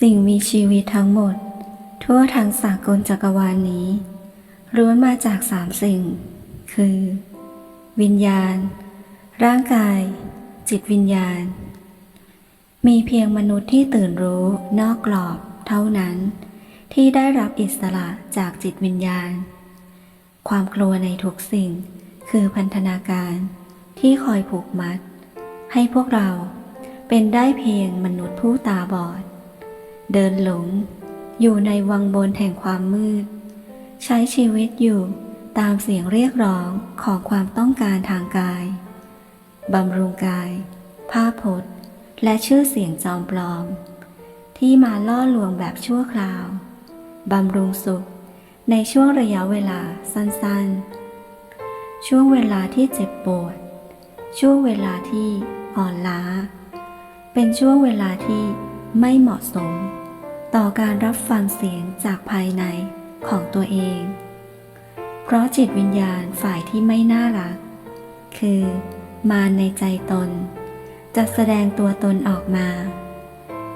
สิ่งมีชีวิตทั้งหมด ทั่วทั้งสากลจักรวาลนี้ล้วนมาจากสามสิ่ง คือ วิญญาณ ร่างกาย จิตวิญญาณ มีเพียงมนุษย์ที่ตื่นรู้นอกกรอบเท่านั้น ที่ได้รับอิสระจากจิตวิญญาณ ความกลัวในทุกสิ่ง คือพันธนาการที่คอยผูกมัด ให้พวกเราเป็นได้เพียงมนุษย์ผู้ตาบอด เดินหลง อยู่ในวังบนแห่งความมืด ใช้ชีวิตอยู่ตามเสียงเรียกร้องของความต้องการทางกาย บำรุงกาย ภาพพจน์ และชื่อเสียงจอมปลอม ที่มาล่อลวงแบบชั่วคราว บำรุงสุข ในช่วงระยะเวลาสั้นๆ ช่วงเวลาที่เจ็บปวด ช่วงเวลาที่อ่อนล้า เป็นช่วงเวลาที่ไม่เหมาะสม ต่อการรับฟังเสียงจากภายในของตัวเอง เพราะจิตวิญญาณฝ่ายที่ไม่น่ารัก คือมารในใจตน จะแสดงตัวตนออกมา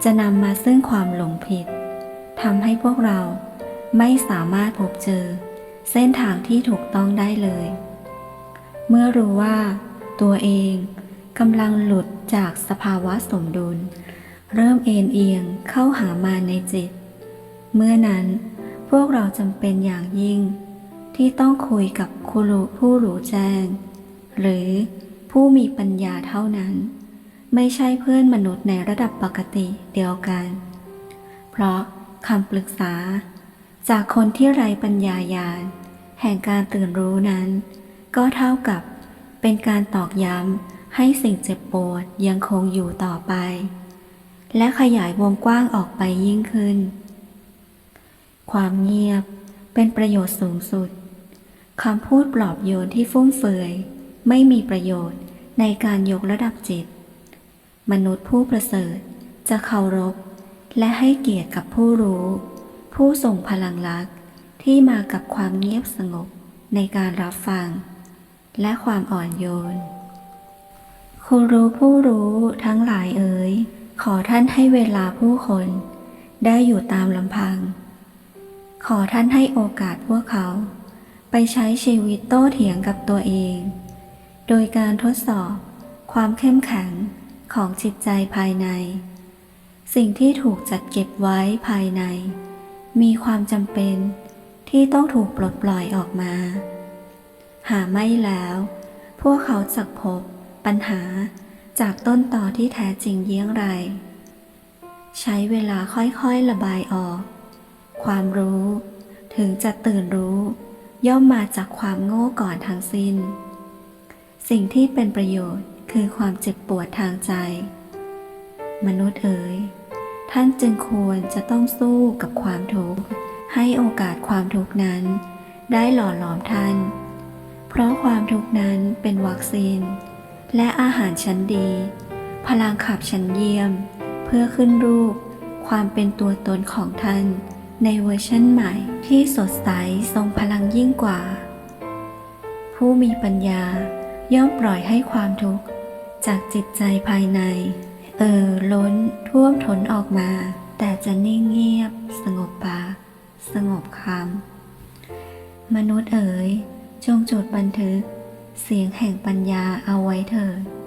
จะนำมาซึ่งความหลงผิดทำให้พวกเราไม่สามารถพบเจอ เส้นทางที่ถูกต้องได้เลย เมื่อรู้ว่า ตัวเองกำลังหลุดจากสภาวะสมดุล เอ็นเอียงเข้าหามาในจิต เมื่อนั้นพวกเราจำเป็นอย่างยิ่ง ที่ต้องคุยกับครูผู้รู้แจ้ง หรือผู้มีปัญญาเท่านั้น ไม่ใช่เพื่อนมนุษย์ในระดับปกติเดียวกัน เพราะคำปรึกษา จากคนที่ไร้ปัญญาญาณแห่งการตื่นรู้นั้น ก็เท่ากับเป็นการตอกย้ำให้สิ่งเจ็บปวดยังคงอยู่ต่อไป และขยายวงกว้างออกไปยิ่งขึ้น ความเงียบเป็นประโยชน์สูงสุด คำพูดปลอบโยนที่ฟุ่มเฟือย ไม่มีประโยชน์ในการยกระดับจิต มนุษย์ผู้ประเสริฐจะเคารพ และให้เกียรติกับผู้รู้ ผู้ส่งพลังลักษณ์ที่มากับความเงียบสงบในการรับฟัง และความอ่อนโยนคุณรู้ผู้รู้ทั้งหลายเอ๋ย ขอท่านให้เวลาผู้คน ได้อยู่ตามลำพัง ขอท่านให้โอกาสพวกเขา ไปใช้ชีวิตโต้เถียงกับตัวเอง โดยการทดสอบ ความเข้มแข็งของจิตใจภายใน สิ่งที่ถูกจัดเก็บไว้ภายใน มีความจำเป็นที่ต้องถูกปลดปล่อยออกมา หาไม่แล้ว พวกเขาจะพบปัญหา จากต้นต่อที่แท้จริงเยี่ยงไร ใช้เวลาค่อยๆระบายออก ความรู้ถึงจะตื่นรู้ ย่อมมาจากความโง่ก่อนทั้งสิ้น สิ่งที่เป็นประโยชน์คือความเจ็บปวดทางใจ มนุษย์เอ๋ยท่านจึงควรจะต้องสู้กับความทุกข์ให้โอกาสความทุกข์นั้น ได้หล่อหลอมท่าน เพราะความทุกข์นั้นเป็นวัคซีน และอาหารชั้นดี พลังขับชั้นเยี่ยม เพื่อขึ้นรูป ความเป็นตัวตนของท่าน ในเวอร์ชันใหม่ที่สดใสทรงพลังยิ่งกว่า ผู้มีปัญญาย่อมปล่อยให้ความทุกข์ จากจิตใจภายใน เอ่อล้นท่วมท้นออกมา แต่จะนิ่งเงียบ สงบปากสงบคำมนุษย์เอ๋ย จงจดบันทึก เสียงแห่งปัญญาเอาไว้เถิด